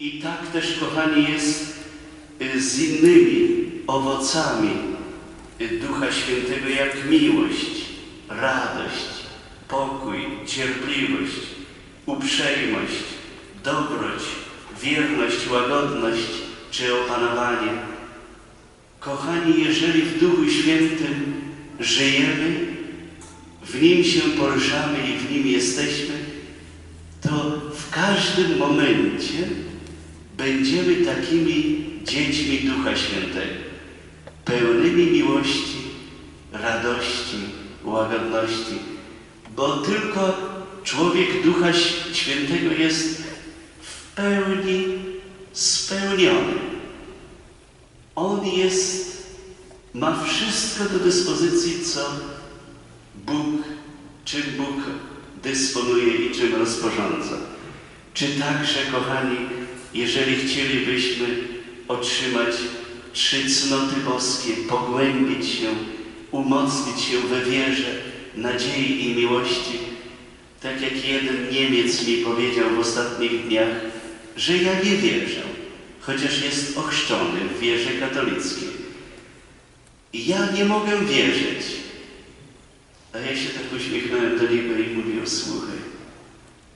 I tak też, kochani, jest y, z innymi owocami y, Ducha Świętego, jak miłość, radość, pokój, cierpliwość, uprzejmość, dobroć, wierność, łagodność czy opanowanie. Kochani, jeżeli w Duchu Świętym żyjemy, w Nim się poruszamy i w Nim jesteśmy, to w każdym momencie będziemy takimi dziećmi Ducha Świętego, pełnymi miłości, radości, łagodności, bo tylko człowiek Ducha Świętego jest w pełni spełniony. On jest, ma wszystko do dyspozycji, co Bóg, czym Bóg dysponuje i czym rozporządza. Czy także, kochani, jeżeli chcielibyśmy otrzymać trzy cnoty boskie, pogłębić się, umocnić się we wierze, nadziei i miłości, tak jak jeden Niemiec mi powiedział w ostatnich dniach, że ja nie wierzę, chociaż jest ochrzczony w wierze katolickiej. Ja nie mogę wierzyć. A ja się tak uśmiechnąłem do niego i mówię, słuchaj,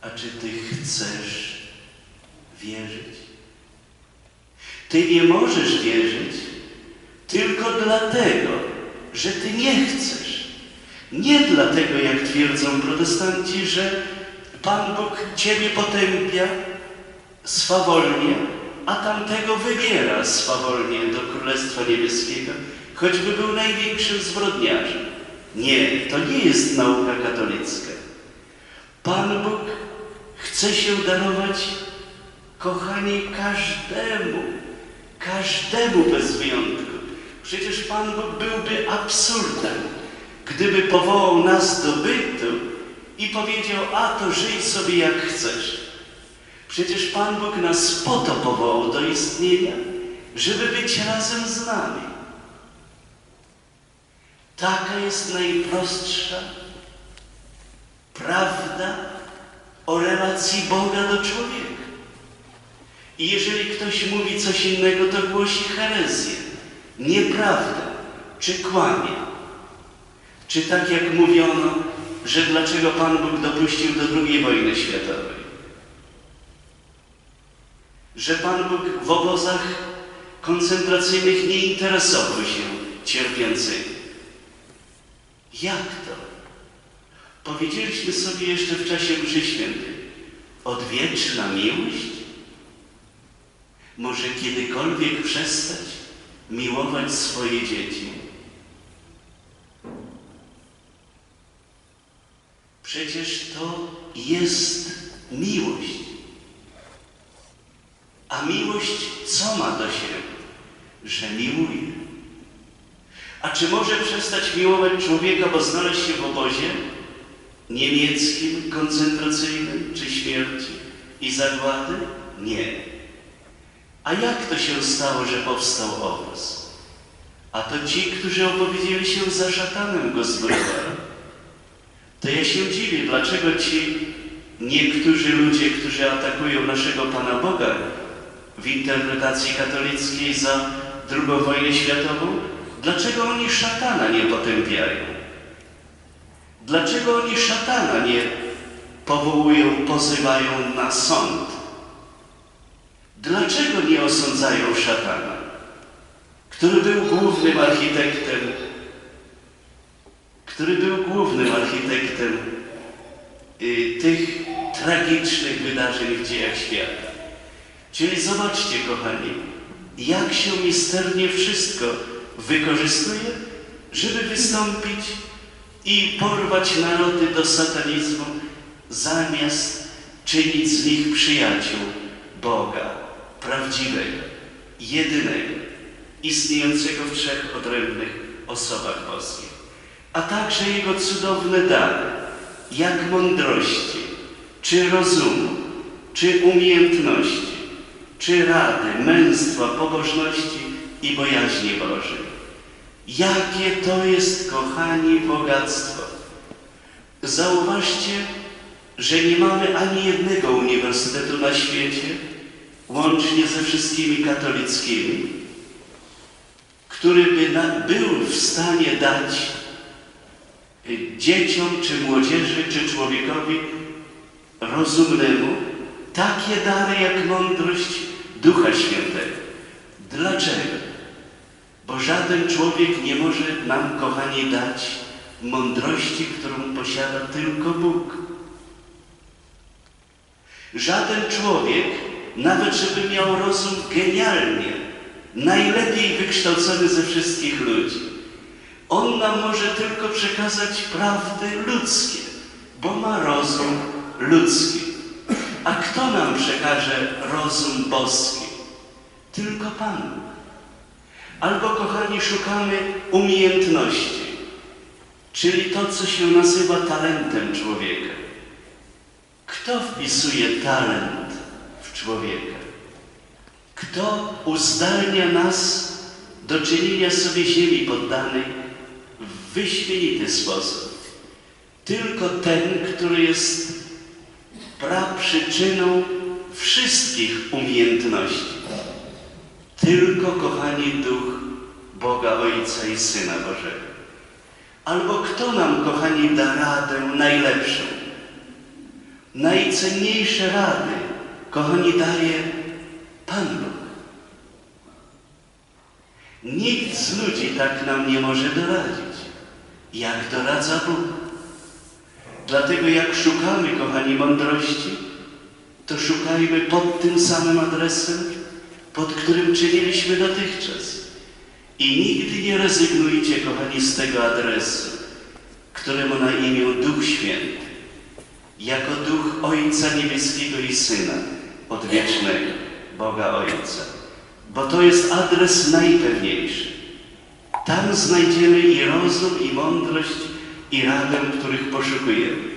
a czy ty chcesz wierzyć? Ty nie możesz wierzyć tylko dlatego, że ty nie chcesz. Nie dlatego, jak twierdzą protestanci, że Pan Bóg ciebie potępia swawolnie, a tamtego wybiera swawolnie do Królestwa Niebieskiego, choćby był największym zbrodniarzem. Nie, to nie jest nauka katolicka. Pan Bóg chce się darować, kochani, każdemu, każdemu bez wyjątku. Przecież Pan Bóg byłby absurdem, gdyby powołał nas do bytu i powiedział, a to żyj sobie jak chcesz. Przecież Pan Bóg nas po to powołał do istnienia, żeby być razem z nami. Taka jest najprostsza prawda o relacji Boga do człowieka. I jeżeli ktoś mówi coś innego, to głosi herezję, nieprawdę, czy kłamie. Czy tak jak mówiono, że dlaczego Pan Bóg dopuścił do II wojny światowej? Że Pan Bóg w obozach koncentracyjnych nie interesował się cierpiącymi. Jak to? Powiedzieliśmy sobie jeszcze w czasie mszy świętej. Odwieczna miłość? Może kiedykolwiek przestać miłować swoje dzieci? Przecież to jest miłość. A miłość co ma do siebie? Że miłuje. A czy może przestać miłować człowieka, bo znaleźć się w obozie niemieckim, koncentracyjnym, czy śmierci i zagłady? Nie. A jak to się stało, że powstał obóz? A to ci, którzy opowiedzieli się za szatanem go zbrojowali. To ja się dziwię, dlaczego ci niektórzy ludzie, którzy atakują naszego Pana Boga w interpretacji katolickiej za II wojnę światową, Dlaczego oni szatana nie potępiają? Dlaczego oni szatana nie powołują, pozywają na sąd? Dlaczego nie osądzają szatana, który był głównym architektem, który był głównym architektem y, tych tragicznych wydarzeń w dziejach świata? Czyli zobaczcie, kochani, jak się misternie wszystko wykorzystuje, żeby wystąpić i porwać narody do satanizmu, zamiast czynić z nich przyjaciół Boga, prawdziwego, jedynego, istniejącego w trzech odrębnych osobach boskich, a także Jego cudowne dary, jak mądrości, czy rozumu, czy umiejętności, czy rady, męstwa, pobożności i bojaźni Bożej. Jakie to jest, kochani, bogactwo. Zauważcie, że nie mamy ani jednego uniwersytetu na świecie, łącznie ze wszystkimi katolickimi, który by na, był w stanie dać y, dzieciom, czy młodzieży, czy człowiekowi rozumnemu takie dary jak mądrość Ducha Świętego. Dlaczego? Bo żaden człowiek nie może nam, kochani, dać mądrości, którą posiada tylko Bóg. Żaden człowiek, nawet żeby miał rozum genialnie, najlepiej wykształcony ze wszystkich ludzi, on nam może tylko przekazać prawdy ludzkie, bo ma rozum ludzki. A kto nam przekaże rozum boski? Tylko Pan. Albo, kochani, szukamy umiejętności, czyli to, co się nazywa talentem człowieka. Kto wpisuje talent człowieka? Kto uzdalnia nas do czynienia sobie ziemi poddanej w wyśmienity sposób? Tylko ten, który jest praprzyczyną wszystkich umiejętności. Tylko, kochani, Duch Boga Ojca i Syna Bożego. Albo kto nam, kochani, da radę najlepszą? Najcenniejsze rady, kochani, daje Pan Bóg. Nikt z ludzi tak nam nie może doradzić, jak doradza Bóg. Dlatego jak szukamy, kochani, mądrości, to szukajmy pod tym samym adresem, pod którym czyniliśmy dotychczas. I nigdy nie rezygnujcie, kochani, z tego adresu, któremu na imię Duch Święty, jako Duch Ojca Niebieskiego i Syna Odwiecznego, Boga Ojca. Bo to jest adres najpewniejszy. Tam znajdziemy i rozum, i mądrość, i radę, których poszukujemy.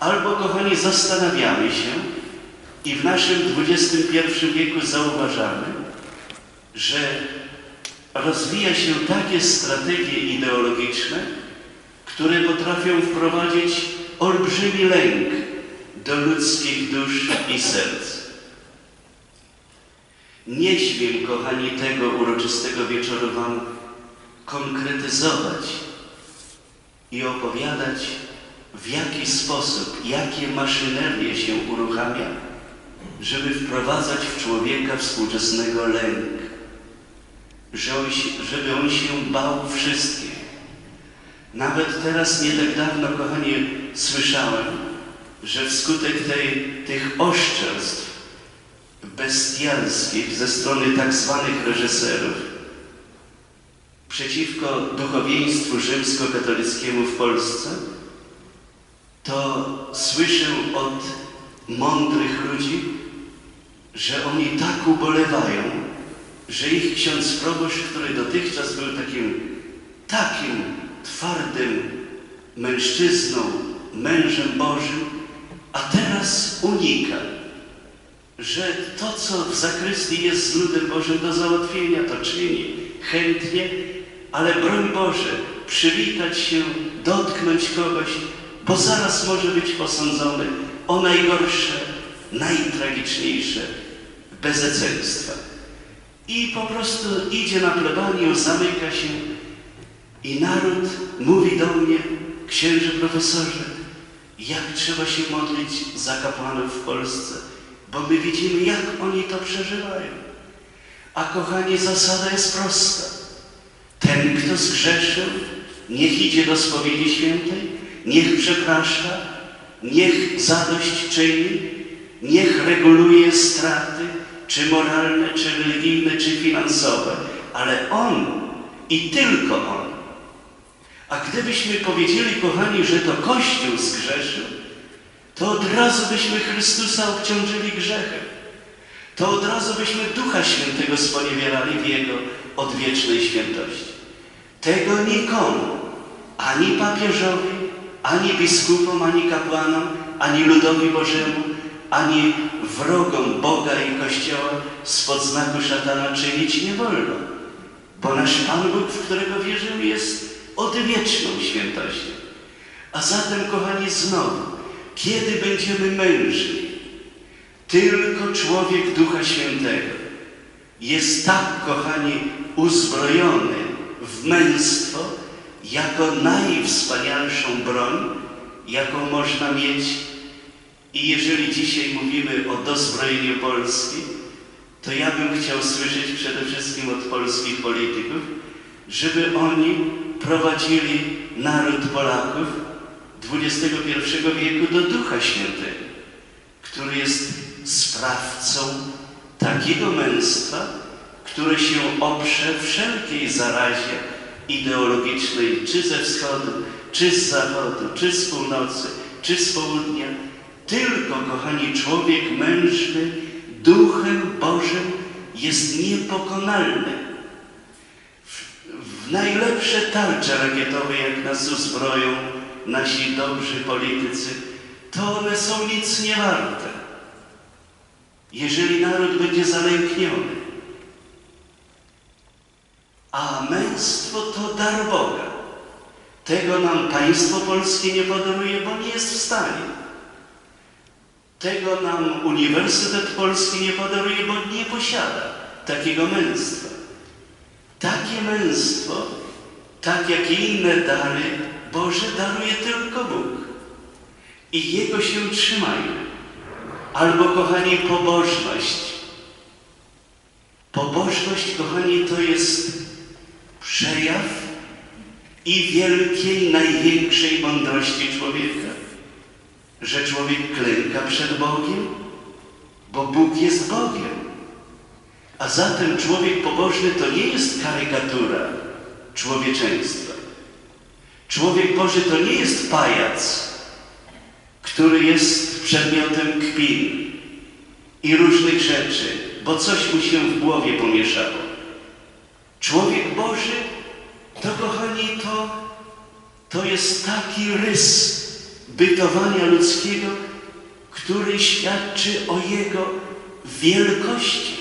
Albo, kochani, zastanawiamy się i w naszym XXI wieku zauważamy, że rozwija się takie strategie ideologiczne, które potrafią wprowadzić olbrzymi lęk do ludzkich dusz i serc. Nie śmiem, kochani, tego uroczystego wieczoru Wam konkretyzować i opowiadać, w jaki sposób, jakie maszynerie się uruchamia, żeby wprowadzać w człowieka współczesnego lęk, żeby on się bał wszystkich. Nawet teraz, nie tak dawno, kochanie, słyszałem, że wskutek tej, tych oszczerstw bestialskich ze strony tak zwanych reżyserów. Przeciwko duchowieństwu rzymskokatolickiemu w Polsce, to słyszę od mądrych ludzi, że oni tak ubolewają, że ich ksiądz proboszcz, który dotychczas był takim, takim twardym mężczyzną, mężem Bożym, a teraz unika, że to, co w zakrystii jest z ludem Bożym do załatwienia, to czyni chętnie, ale broń Boże, przywitać się, dotknąć kogoś, bo zaraz może być posądzony o najgorsze, najtragiczniejsze bezeceństwa. I po prostu idzie na plebanię, zamyka się i naród mówi do mnie, księże profesorze, jak trzeba się modlić za kapłanów w Polsce, bo my widzimy, jak oni to przeżywają. A kochani, zasada jest prosta. Ten, kto zgrzeszył, niech idzie do spowiedzi świętej, niech przeprasza, niech zadość czyni, niech reguluje straty, czy moralne, czy religijne, czy finansowe, ale On i tylko On. A gdybyśmy powiedzieli, kochani, że to Kościół zgrzeszył, to od razu byśmy Chrystusa obciążyli grzechem. To od razu byśmy Ducha Świętego sponiewierali w Jego odwiecznej świętości. Tego nikomu, ani papieżowi, ani biskupom, ani kapłanom, ani ludowi Bożemu, ani wrogom Boga i Kościoła spod znaku szatana czynić nie wolno. Bo nasz Pan Bóg, w którego wierzymy, jest odwieczną świętością. A zatem, kochani, znowu, kiedy będziemy mężni, Tylko człowiek Ducha Świętego jest tak, kochani, uzbrojony w męstwo jako najwspanialszą broń, jaką można mieć. I jeżeli dzisiaj mówimy o dozbrojeniu Polski, to ja bym chciał słyszeć przede wszystkim od polskich polityków, żeby oni prowadzili naród Polaków XXI wieku do Ducha Świętego, który jest sprawcą takiego męstwa, które się oprze wszelkiej zarazie ideologicznej, czy ze wschodu, czy z zachodu, czy z północy, czy z południa. Tylko, kochani, człowiek mężny Duchem Bożym jest niepokonalny. W, najlepsze tarcze rakietowe, jak nas uzbroją nasi dobrzy politycy, to one są nic nie warte. Jeżeli naród będzie zalękniony, a męstwo to dar Boga. Tego nam państwo polskie nie podaruje, bo nie jest w stanie. Tego nam Uniwersytet Polski nie podaruje, bo nie posiada takiego męstwa. Takie męstwo, tak jak i inne dary Boże, daruje tylko Bóg. I Jego się trzymajmy. Albo, kochani, pobożność. Pobożność, kochani, to jest przejaw i wielkiej, największej mądrości człowieka. Że człowiek klęka przed Bogiem, bo Bóg jest Bogiem. A zatem człowiek pobożny to nie jest karykatura człowieczeństwa. Człowiek Boży to nie jest pajac, który jest przedmiotem kpin i różnych rzeczy, bo coś mu się w głowie pomieszało. Człowiek Boży to, kochani, to, to jest taki rys bytowania ludzkiego, który świadczy o Jego wielkości.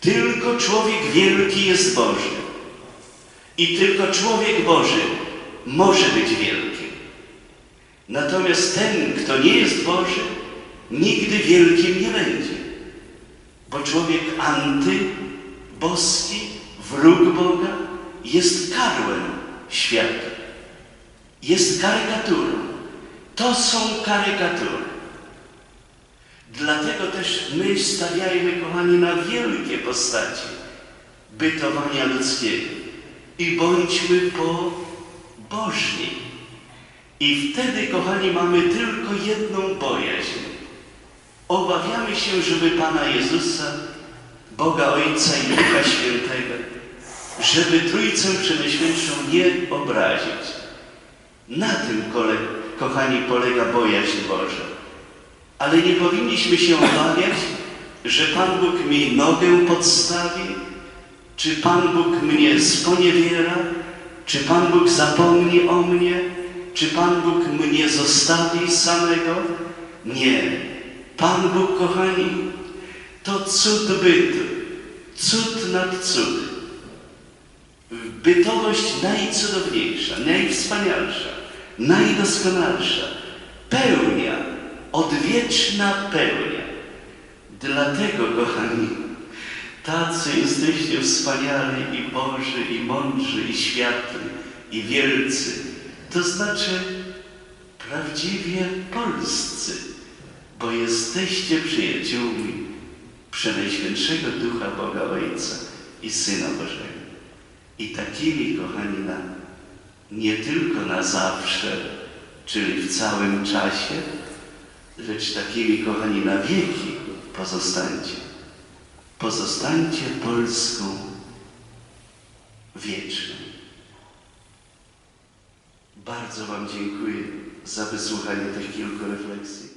Tylko człowiek wielki jest Boży. I tylko człowiek Boży może być wielki. Natomiast ten, kto nie jest Boży, nigdy wielkim nie będzie. Bo człowiek antyboski, wróg Boga, jest karłem świata. Jest karykaturą. To są karykatury. Dlatego też my stawiajmy, kochani, na wielkie postaci bytowania ludzkiego i bądźmy pobożni. I wtedy, kochani, mamy tylko jedną bojaźń. Obawiamy się, żeby Pana Jezusa, Boga Ojca i Ducha Świętego, żeby Trójcę Przenajświętszą nie obrazić. Na tym, kochani, polega bojaźń Boża. Ale nie powinniśmy się obawiać, że Pan Bóg mi nogę podstawi, czy Pan Bóg mnie sponiewiera, czy Pan Bóg zapomni o mnie, czy Pan Bóg mnie zostawi samego? Nie. Pan Bóg, kochani, to cud bytu, cud nad cud. Bytowość najcudowniejsza, najwspanialsza, najdoskonalsza, pełnia, odwieczna pełnia. Dlatego, kochani, tacy jesteście wspaniali i Boży, i mądrzy, i światli, i wielcy. To znaczy prawdziwie polscy, bo jesteście przyjaciółmi Przenajświętszego Ducha Boga Ojca i Syna Bożego. I takimi, kochani, na, nie tylko na zawsze, czyli w całym czasie, lecz takimi, kochani, na wieki pozostańcie. Pozostańcie Polską wieczną. Bardzo Wam dziękuję za wysłuchanie tych kilku refleksji.